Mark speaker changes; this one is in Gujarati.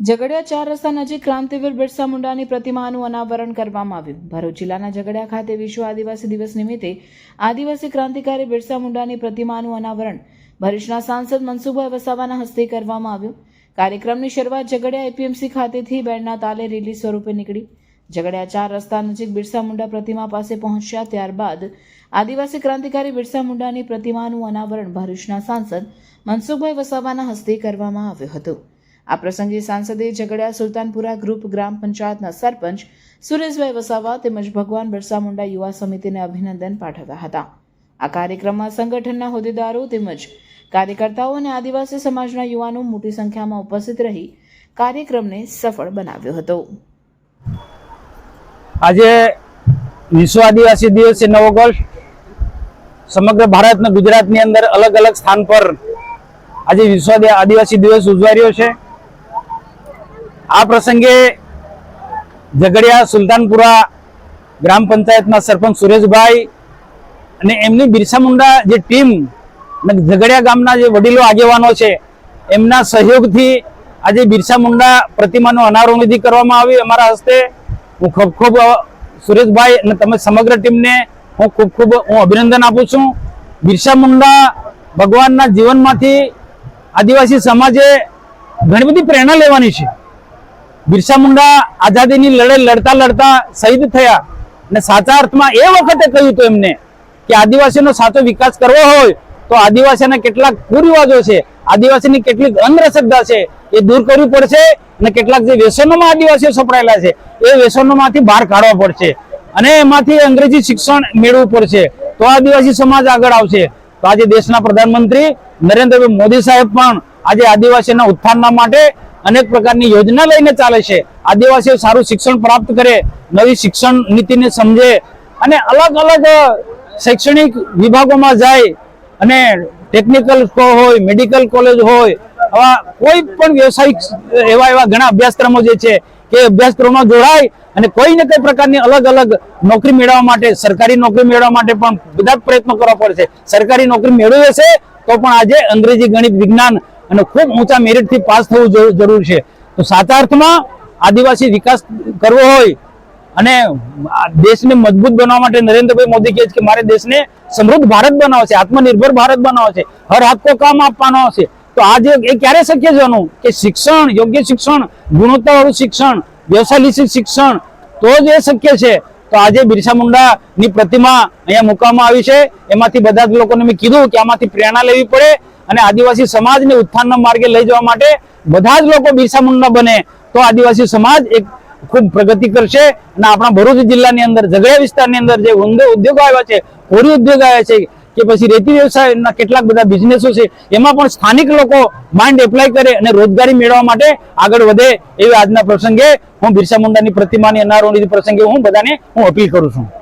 Speaker 1: ઝઘડિયા ચાર રસ્તા નજીક ક્રાંતિવીર બિરસા મુંડાની પ્રતિમાનું અનાવરણ કરવામાં આવ્યું. ભરૂચ જિલ્લાના ઝઘડિયા ખાતે વિશ્વ આદિવાસી દિવસ નિમિત્તે આદિવાસી ક્રાંતિકારી બિરસા મુંડાની પ્રતિમાનું અનાવરણ ભરૂચના સાંસદ મનસુખભાઈ વસાવાના હસ્તે કરવામાં આવ્યું. કાર્યક્રમની શરૂઆત ઝઘડિયા એપીએમસી ખાતેથી બેન્ડના તાલે રેલી સ્વરૂપે નીકળી. ઝઘડિયા ચાર રસ્તા નજીક બિરસા મુંડા પ્રતિમા પાસે પહોંચ્યા ત્યારબાદ આદિવાસી ક્રાંતિકારી બિરસા મુંડાની પ્રતિમાનું અનાવરણ ભરૂચના સાંસદ મનસુખભાઈ વસાવાના હસ્તે કરવામાં આવ્યું હતું. આ પ્રસંગે સાંસદે ઝઘડિયા સુલતાનપુરા ગ્રુપ ગ્રામ પંચાયતના સરપંચ સુરેશભાઈ વસાવા તેમજ ભગવાન બિરસા મુંડા યુવા સમિતિને અભિનંદન પાઠવ્યા હતા. આ કાર્યક્રમમાં સંગઠનના હોદ્દેદારો તેમજ કાર્યકર્તાઓ અને આદિવાસી સમાજના યુવાનો મોટી સંખ્યામાં ઉપસ્થિત રહી કાર્યક્રમને સફળ બનાવ્યો હતો.
Speaker 2: આજે વિશ્વ આદિવાસી દિવસે નવ ઓગસ્ટ સમગ્ર ભારત ગુજરાતની અંદર અલગ અલગ સ્થાન પર આજે વિશ્વ આદિવાસી દિવસ ઉજવાઈ છે. આ પ્રસંગે ઝઘડિયા સુલતાનપુરા ગ્રામ પંચાયતના સરપંચ સુરેશભાઈ અને એમની બિરસા મુંડા જે ટીમ અને ઝઘડિયા ગામના જે વડીલો આગેવાનો છે, એમના સહયોગથી આજે બિરસા મુંડા પ્રતિમાનું અનાવરણ વિધિ કરવામાં આવી. અમારા હસ્તે હું ખૂબ ખૂબ સુરેશભાઈ અને તમે સમગ્ર ટીમને હું ખૂબ ખૂબ, હું અભિનંદન આપું છું. બિરસા મુંડા ભગવાનના જીવનમાંથી આદિવાસી સમાજે ઘણી બધી પ્રેરણા લેવાની છે. બિરસા મુંડા આઝાદીની લડાઈ લડતા લડતા શહીદ થયા. અને સાચા અર્થમાં એ વખતે કહ્યું હતું એમને કે આદિવાસીનો સાચો વિકાસ કરવો હોય તો આદિવાસીના કેટલાક કુરિવાજો છે, આદિવાસીની કેટલીક અંધશ્રદ્ધા છે, એ દૂર કરવી પડશે અને કેટલાક જે વ્યસનોમાં આદિવાસીઓ સપડાયેલા છે, એ વ્યસનોમાંથી બહાર કાઢવા પડશે. અને એમાંથી અંગ્રેજી શિક્ષણ મેળવવું પડશે. તો આદિવાસી સમાજ આગળ આવશે. તો આજે દેશના પ્રધાનમંત્રી નરેન્દ્રભાઈ મોદી સાહેબ પણ આજે આદિવાસીના ઉત્થાનના માટે અનેક પ્રકારની યોજના લઈને ચાલે છે. આદિવાસીઓ સારું શિક્ષણ પ્રાપ્ત કરે, નવી શિક્ષણ નીતિને સમજે અને અલગ અલગ શૈક્ષણિક વિભાગોમાં જાય અને ટેકનિકલ હોય મેડિકલ કોલેજ હોય, આવા કોઈ પણ વ્યવસાયિક એવા એવા ઘણા અભ્યાસક્રમો જે છે કે અભ્યાસક્રમમાં જોડાય અને કોઈ ને કોઈ પ્રકારની અલગ અલગ નોકરી મેળવવા માટે, સરકારી નોકરી મેળવવા માટે પણ બધા પ્રયત્નો કરવા પડશે સરકારી નોકરી મેળવી હશે તો પણ આજે અંગ્રેજી ગણિત વિજ્ઞાન અને ખૂબ ઊંચા મેરિટથી પાસ થવું જરૂ- જરૂર છે. તો સાચા અર્થમાં આદિવાસી વિકાસ કરવો હોય અને દેશને મજબૂત બનાવવા માટે નરેન્દ્રભાઈ મોદી કહે છે કે મારે દેશને સમૃદ્ધ ભારત બનાવો છે, આત્મનિર્ભર ભારત બનાવો છે, હર હાથ કામ આપવાનો છે. તો આજે એ ક્યારે શક્ય છે કે શિક્ષણ, યોગ્ય શિક્ષણ ગુણવત્તાવાળું શિક્ષણ વ્યવસાયલિક શિક્ષણ, તો જ એ શક્ય છે. તો આજે બિરસા મુંડાની પ્રતિમા અહીંયા મૂકવામાં આવી છે. એમાંથી બધા જ લોકોને મેં કીધું કે આમાંથી પ્રેરણા લેવી પડે અને આદિવાસી સમાજને ઉત્થાનના માર્ગે લઈ જવા માટે બધા જ લોકો બિરસા મુંડા બને, તો આદિવાસી સમાજ એક ખૂબ પ્રગતિ કરશે. અને આપણા ભરૂચ જિલ્લાની અંદર, ઝઘડિયા વિસ્તારની અંદર જે ઉદ્યો- ઉદ્યોગો આવ્યા છે, કોરી ઉદ્યોગ આવ્યા છે, કે પછી રેતી વ્યવસાયના કેટલાક બધા બિઝનેસો છે, એમાં પણ સ્થાનિક લોકો માઇન્ડ એપ્લાય કરે અને રોજગારી મેળવવા માટે આગળ વધે એવી આજના પ્રસંગે હું બિરસા મુંડાની પ્રતિમાની અનારોની પ્રસંગે હું બધાને હું અપીલ કરું છું.